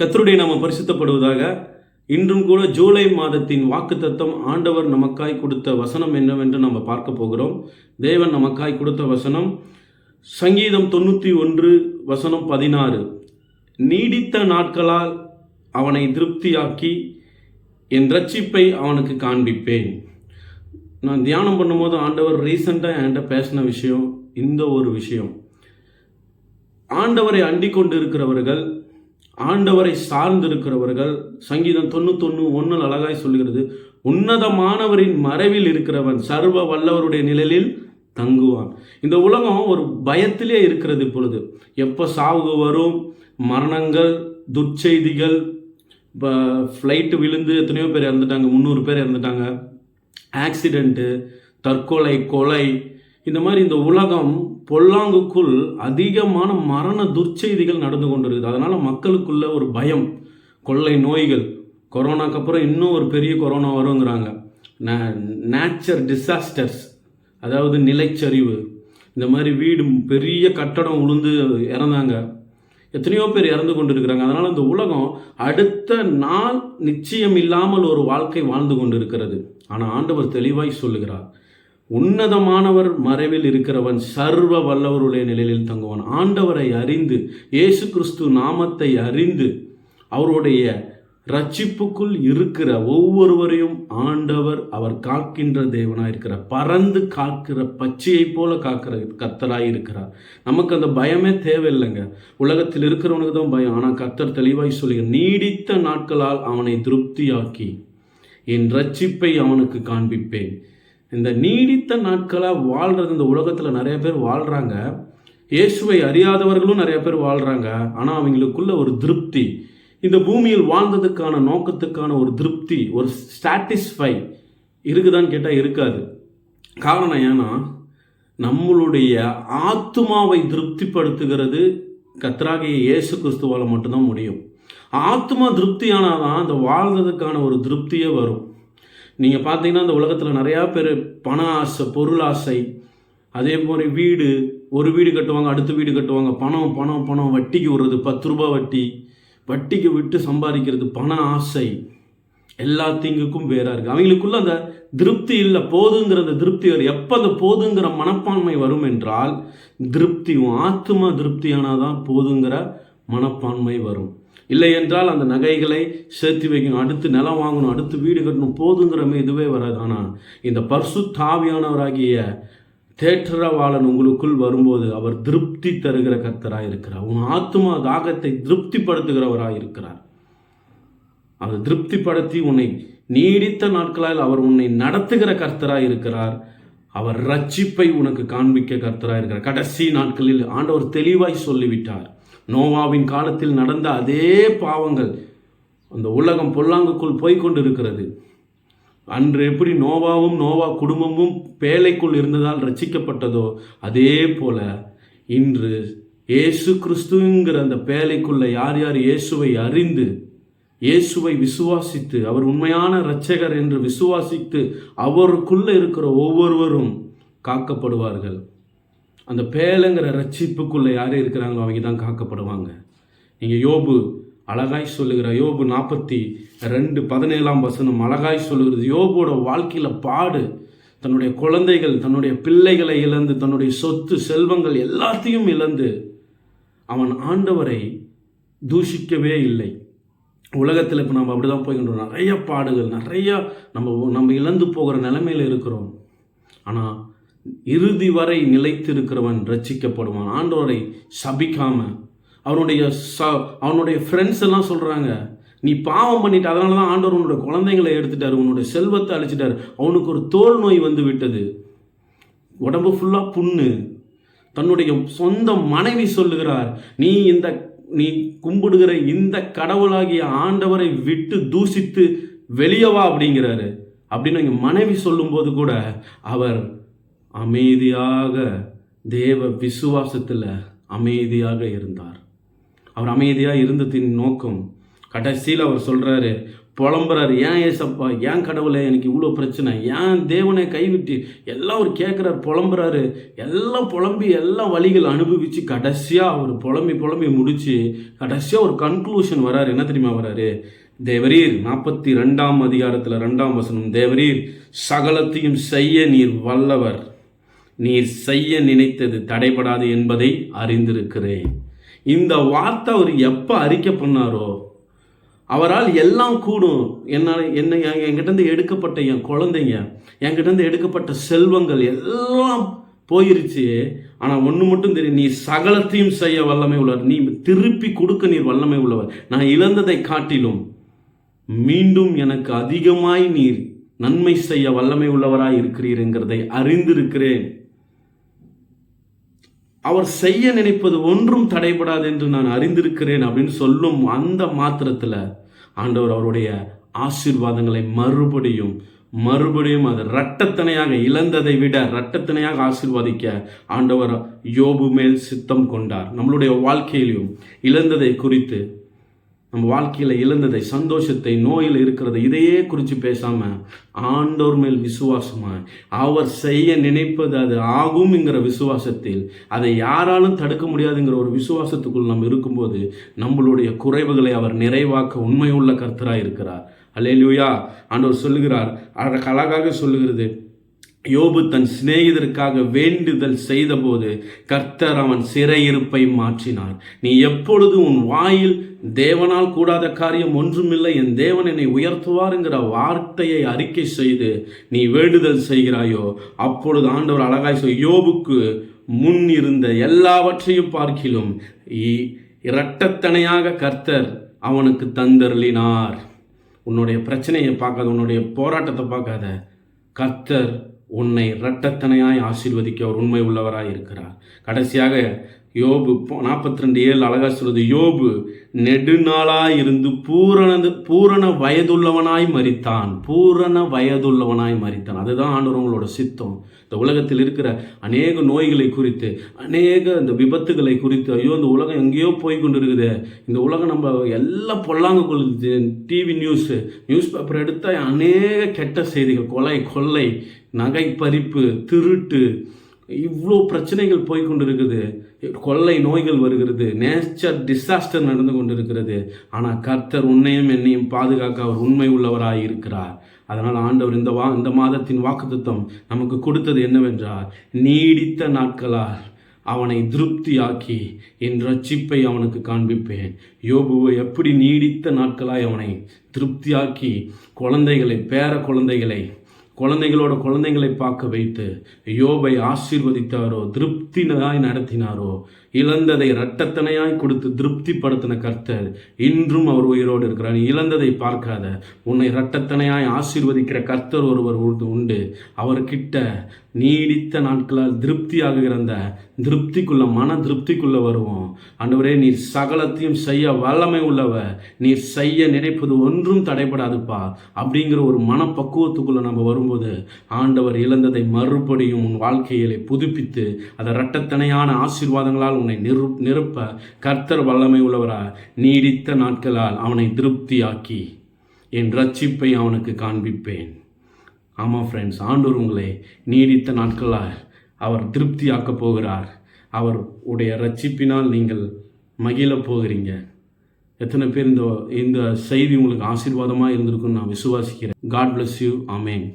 கத்தருடைய நாம பரிசுத்தப்படுவதாக இன்றும் கூட ஜூலை மாதத்தின் வாக்குத்தத்தம் ஆண்டவர் நமக்காய் கொடுத்த வசனம் என்னவென்று நம்ம பார்க்க போகிறோம். தேவன் நமக்காய் கொடுத்த வசனம் சங்கீதம் தொண்ணூற்றி ஒன்று வசனம் பதினாறு. நீடித்த நாட்களால் அவனை திருப்தியாக்கி என் ரட்சிப்பை அவனுக்கு காண்பிப்பேன். நான் தியானம் பண்ணும்போது ஆண்டவர் ரீசெண்டாக என்கிட்ட பேசின விஷயம் இந்த ஒரு விஷயம். ஆண்டவரை அண்டிக் கொண்டு இருக்கிறவர்கள் ஆண்டவரை சார்ந்து இருக்கிறவர்கள் சங்கீதம் தொண்ணூத்தொன்று ஒன்றில் அழகாய் சொல்கிறது உன்னதமானவரின் மறைவில் இருக்கிறவன் சர்வ வல்லவருடைய நிழலில் தங்குவான். இந்த உலகம் ஒரு பயத்திலே இருக்கிறது இப்பொழுது. எப்போ சாவு வரும்? மரணங்கள் துர்ச்செய்திகள் இப்போ ஃப்ளைட்டு விழுந்து எத்தனையோ பேர் இறந்துட்டாங்க முந்நூறு பேர் இறந்துட்டாங்க. ஆக்சிடெண்ட்டு தற்கொலை கொலை இந்த மாதிரி இந்த உலகம் பொல்லாங்குக்குள் அதிகமான மரண துர்ச்செய்திகள் நடந்து கொண்டிருக்குது. அதனால் மக்களுக்குள்ள ஒரு பயம் கொள்ளை நோய்கள். கொரோனாக்கு அப்புறம் இன்னும் ஒரு பெரிய கொரோனா வருங்கிறாங்க. நேச்சர் டிசாஸ்டர்ஸ் அதாவது நிலைச்சரிவு. இந்த மாதிரி வீடு பெரிய கட்டடம் உளுந்து இறந்தாங்க. எத்தனையோ பேர் இறந்து கொண்டிருக்கிறாங்க. அதனால் இந்த உலகம் அடுத்த நாள் நிச்சயம் இல்லாமல் ஒரு வாழ்க்கை வாழ்ந்து கொண்டிருக்கிறது. ஆனால் ஆண்டவர் தெளிவாய் சொல்லுகிறார். உன்னதமானவர் மறைவில் இருக்கிறவன் சர்வ வல்லவருடைய நிலையில் தங்குவான். ஆண்டவரை அறிந்து இயேசு கிறிஸ்து நாமத்தை அறிந்து அவருடைய ரட்சிப்புக்குள் இருக்கிற ஒவ்வொருவரையும் ஆண்டவர் அவர் காக்கின்ற தேவனாக இருக்கிறார் பறந்து காக்கிற பச்சையை போல காக்கிற கத்தராய் இருக்கிறார் நமக்கு அந்த பயமே தேவையில்லைங்க. உலகத்தில் இருக்கிறவனுக்கு தான் பயம். ஆனால் கத்தர் தெளிவாய் சொல்லி நீடித்த நாட்களால் அவனை திருப்தியாக்கி என் ரட்சிப்பை அவனுக்கு காண்பிப்பேன். இந்த நீடித்த நாட்களாக வாழ்கிறது இந்த உலகத்தில் நிறைய பேர் வாழ்கிறாங்க இயேசுவை அறியாதவர்களும் நிறைய பேர் வாழ்கிறாங்க ஆனால் அவங்களுக்குள்ள ஒரு திருப்தி. இந்த பூமியில் வாழ்ந்ததுக்கான நோக்கத்துக்கான ஒரு திருப்தி ஒரு சாட்டிஸ்ஃபை இருக்குதான்னு கேட்டால் இருக்காது. காரணம் ஏன்னா நம்மளுடைய ஆத்மாவை திருப்திப்படுத்துகிறது கத்ராகிய இயேசு கிறிஸ்துவால் மட்டும்தான் முடியும். ஆத்மா திருப்தியானாதான் அந்த வாழ்ந்ததுக்கான ஒரு திருப்தியே வரும். நீங்கள் பார்த்தீங்கன்னா இந்த உலகத்தில் நிறையா பேர் பண ஆசை பொருள் ஆசை அதே மாதிரி வீடு ஒரு வீடு கட்டுவாங்க அடுத்த வீடு கட்டுவாங்க பணம் பணம் பணம் வட்டிக்கு விடுறது பத்து ரூபாய் வட்டி வட்டிக்கு விட்டு சம்பாதிக்கிறது பண ஆசை எல்லா தீங்குக்கும் வேறாக இருக்குது அவங்களுக்குள்ள அந்த திருப்தி இல்லை போதுங்கிற அந்த திருப்தி வரும் எப்போ அந்த போதுங்கிற மனப்பான்மை வரும் என்றால் திருப்தி ஆத்மா திருப்தியானால் தான் போதுங்கிற மனப்பான்மை வரும். இல்லை என்றால் அந்த நகைகளை சேர்த்து வைக்கணும் அடுத்து நிலம் வாங்கணும் அடுத்து வீடு கட்டணும் போதுங்கிறமே இதுவே வராது. ஆனால் இந்த பர்சு தாவியானவராகிய தேற்றரவாளன் உங்களுக்குள் வரும்போது அவர் திருப்தி தருகிற கர்த்தராக இருக்கிறார் உன் ஆத்மா தாகத்தை திருப்திப்படுத்துகிறவராக இருக்கிறார் அதை திருப்திப்படுத்தி உன்னை நீடித்த நாட்களால் அவர் உன்னை நடத்துகிற கர்த்தராக இருக்கிறார் அவர் ரட்சிப்பை உனக்கு காண்பிக்க கர்த்தராக இருக்கிறார் கடைசி நாட்களில் ஆண்டவர் தெளிவாய் சொல்லிவிட்டார். நோவாவின் காலத்தில் நடந்த அதே பாவங்கள் அந்த உலகம் பொல்லாங்குக்குள் போய்கொண்டு இருக்கிறது அன்று எப்படி நோவாவும் நோவா குடும்பமும் பேழைக்குள் இருந்ததால் ரச்சிக்கப்பட்டதோ அதே போல இன்று இயேசு கிறிஸ்துங்கிற அந்த பேழைக்குள்ள யார் யார் இயேசுவை அறிந்து இயேசுவை விசுவாசித்து அவர் உண்மையான இரட்சகர் என்று விசுவாசித்து அவருக்குள்ள இருக்கிற ஒவ்வொருவரும் காக்கப்படுவார்கள். அந்த பேலங்கிற ரட்சிப்புக்குள்ளே யார் இருக்கிறாங்களோ அவங்க தான் காக்கப்படுவாங்க. நீங்கள் யோபு அழகாய் சொல்லுகிற யோபு நாற்பத்தி ரெண்டு பதினேழாம் வசனம் அழகாய் சொல்லுகிறது யோபோட வாழ்க்கையில் பாடு. தன்னுடைய குழந்தைகள் தன்னுடைய பிள்ளைகளை இழந்து தன்னுடைய சொத்து செல்வங்கள் எல்லாத்தையும் இழந்து அவன் ஆண்டவரை தூஷிக்கவே இல்லை. உலகத்தில் இப்போ நம்ம அப்படி தான் போய்கின்றோம் நிறைய பாடுகள் நிறைய நம்ம நம்ம இழந்து போகிற நிலைமையில் இருக்கிறோம். ஆனால் இறுதி வரை நிலைத்திருக்கிறவன் ரட்சிக்கப்படுவான். ஆண்டவரை சபிக்காம அவனுடைய ச அவனுடைய ஃப்ரெண்ட்ஸ் எல்லாம் சொல்கிறாங்க நீ பாவம் பண்ணிட்டு அதனால தான் ஆண்டவர் உன்னுடைய குழந்தைங்களை எடுத்துட்டாரு உன்னோட செல்வத்தை அழிச்சிட்டார். அவனுக்கு ஒரு தோல் நோய் வந்து விட்டது. உடம்பு ஃபுல்லாக புண்ணு. தன்னுடைய சொந்த மனைவி சொல்லுகிறார் நீ இந்த நீ கும்பிடுகிற இந்த கடவுளாகிய ஆண்டவரை விட்டு தூசித்து வெளியவா? அப்படிங்கிறாரு. அப்படின்னு மனைவி சொல்லும்போது கூட அவர் அமைதியாக தேவ விசுவாசத்தில் அமைதியாக இருந்தார். அவர் அமைதியாக இருந்ததின் நோக்கம் கடைசியில் அவர் சொல்கிறாரு புலம்புறாரு ஏன் ஏசப்பா ஏன் கடவுளே எனக்கு இவ்வளோ பிரச்சனை? ஏன் தேவனை கைவிட்டு எல்லாம் அவர் கேட்குறாரு புலம்புறாரு? எல்லாம் புலம்பி எல்லாம் வழிகள் அனுபவித்து கடைசியாக அவர் புலம்பி புலம்பி முடித்து கடைசியாக ஒரு கன்க்ளூஷன் வராரு. என்ன தெரியுமா வராரு? தேவரீர் நாற்பத்தி ரெண்டாம் அதிகாரத்தில் ரெண்டாம் வசனம் தேவரீர் சகலத்தையும் செய்ய நீர் வல்லவர். நீர் செய்ய நினைத்தது தடைபடாது என்பதை அறிந்திருக்கிறேன். இந்த வார்த்தை அவர் எப்போ அறிக்கை பண்ணாரோ அவரால் எல்லாம் கூடும். என்னால் என்ன என்கிட்டருந்து எடுக்கப்பட்ட என் குழந்தைங்க என்கிட்டருந்து எடுக்கப்பட்ட செல்வங்கள் எல்லாம் போயிருச்சு. ஆனால் ஒன்று மட்டும் தெரியும் நீ சகலத்தையும் செய்ய வல்லமை உள்ளவர். நீ திருப்பி கொடுக்க நீர் வல்லமை உள்ளவர். நான் இழந்ததை காட்டிலும் மீண்டும் எனக்கு அதிகமாய் நீர் நன்மை செய்ய வல்லமை உள்ளவராய் இருக்கிறீர் அறிந்திருக்கிறேன். அவர் செய்ய நினைப்பது ஒன்றும் தடைபடாது என்று நான் அறிந்திருக்கிறேன் அப்படின்னு சொல்லும் அந்த மாத்திரத்தில் ஆண்டவர் அவருடைய ஆசீர்வாதங்களை மறுபடியும் மறுபடியும் அது ரட்டத்தனையாக இழந்ததை விட ரட்டத்தனையாக ஆசிர்வதிக்க ஆண்டவர் யோபு மேல் சித்தம் கொண்டார். நம்மளுடைய வாழ்க்கையிலும் இழந்ததை குறித்து நம்ம வாழ்க்கையில் இழந்ததை சந்தோஷத்தை நோயில் இருக்கிறத இதையே குறித்து பேசாமல் ஆண்டோர் மேல் விசுவாசமாக அவர் செய்ய நினைப்பது அது ஆகும்ங்கிற விசுவாசத்தில் அதை யாராலும் தடுக்க முடியாதுங்கிற ஒரு விசுவாசத்துக்குள் நம்ம இருக்கும்போது நம்மளுடைய குறைவுகளை அவர் நிறைவாக்க உண்மையுள்ள கர்த்தராக இருக்கிறார் அல்லேலூயா! ஆண்டவர் சொல்லுகிறார் அழகாக சொல்லுகிறது யோபு தன் சிநேகிதருக்காக வேண்டுதல் செய்தபோது கர்த்தர் அவன் சிறையிருப்பை மாற்றினார். நீ எப்பொழுது உன் வாயில் தேவனால் கூடாத காரியம் ஒன்றுமில்லை என் தேவன் என்னை உயர்த்துவாருங்கிற வார்த்தையை அறிக்கை செய்து நீ வேண்டுதல் செய்கிறாயோ அப்பொழுது ஆண்டவர் அழகாய் சொல் யோபுக்கு முன் இருந்த எல்லாவற்றையும் பார்க்கிலும் இரட்டத்தனையாக கர்த்தர் அவனுக்கு தந்தருளினார். உன்னுடைய பிரச்சனையை பார்க்காத உன்னுடைய போராட்டத்தை பார்க்காத கர்த்தர் உன்னை இரட்டத்தனையாய் ஆசீர்வதிக்க அவர் உண்மை உள்ளவராய் இருக்கிறார் கடைசியாக யோபு நாற்பத்தி ரெண்டு ஏழு அழகா சொல்றது யோபு நெடுநாளாய் இருந்து பூரணது பூரண வயதுள்ளவனாய் மறித்தான் பூரண வயதுள்ளவனாய் மறித்தான் அதுதான் ஆண்டவங்களோட சித்தம். இந்த உலகத்தில் இருக்கிற அநேக நோய்களை குறித்து அநேக இந்த விபத்துகளை குறித்து ஐயோ இந்த உலகம் எங்கேயோ போய் கொண்டு இருக்குது இந்த உலகம் நம்ம எல்லாம் பொல்லாங்க கொள்ளுது. டிவி நியூஸு நியூஸ் பேப்பர் எடுத்தால் அநேக கெட்ட செய்திகள் கொலை கொள்ளை நகை பறிப்பு திருட்டு இவ்வளோ பிரச்சனைகள் போய் கொண்டு இருக்குது கொள்ளை நோய்கள் வருகிறது. நேச்சர் டிசாஸ்டர் நடந்து கொண்டிருக்கிறது. ஆனால் கர்த்தர் உன்னையும் என்னையும் பாதுகாக்க அவர் உண்மை உள்ளவராக இருக்கிறார். அதனால் ஆண்டவர் இந்த வா இந்த மாதத்தின் வாக்குத்தம் நமக்கு கொடுத்தது என்னவென்றால் நீடித்த நாட்களால் அவனை திருப்தியாக்கி என் ரட்சிப்பை அவனுக்கு காண்பிப்பேன். யோபுவை எப்படி நீடித்த நாட்களாய் அவனை திருப்தியாக்கி குழந்தைகளை பேர குழந்தைகளை குழந்தைகளோட குழந்தைங்களை பார்க்க வைத்து யோபை ஆசீர்வதித்தாரோ திருப்தினாய் நடத்தினாரோ இழந்ததை இரட்டத்தனையாய் கொடுத்து திருப்திப்படுத்தின கர்த்தர் இன்றும் அவர் உயிரோடு இருக்கிறார். இழந்ததை பார்க்காத. உன்னை இரட்டத்தனையாய் ஆசீர்வதிக்கிற கர்த்தர் ஒருவர் உண்டு அவர்கிட்ட நீடித்த நாட்களால் திருப்தியாகுகிற அந்த திருப்திக்குள்ள மன திருப்திக்குள்ள வருவோம். அன்றுவரே நீர் சகலத்தையும் செய்ய வல்லமை உள்ளவ நீர் செய்ய நினைப்பது ஒன்றும் தடைபடாதுப்பா. அப்படிங்கிற ஒரு மனப்பக்குவத்துக்குள்ள நம்ம வரும்போது ஆண்டவர் இழந்ததை மறுபடியும் உன் வாழ்க்கையிலே புதுப்பித்து அதை இரட்டத்தனையான ஆசீர்வாதங்களால் உன்னை நிரு நிரப்ப கர்த்தர் வல்லமை உள்ளவரா? நீடித்த நாட்களால் அவனை திருப்தியாக்கி. என் ரட்சிப்பை அவனுக்கு காண்பிப்பேன். ஆமாம் ஃப்ரெண்ட்ஸ் ஆண்டூர் உங்களை நீடித்த நாட்களால் அவர் திருப்தியாக்கப் போகிறார். அவர் உடைய ரட்சிப்பினால் நீங்கள் மகிழ போகிறீங்க. எத்தனை பேர் இந்த இந்த செய்தி உங்களுக்கு ஆசீர்வாதமாக இருந்திருக்குன்னு நான் விசுவாசிக்கிறேன். God bless you amen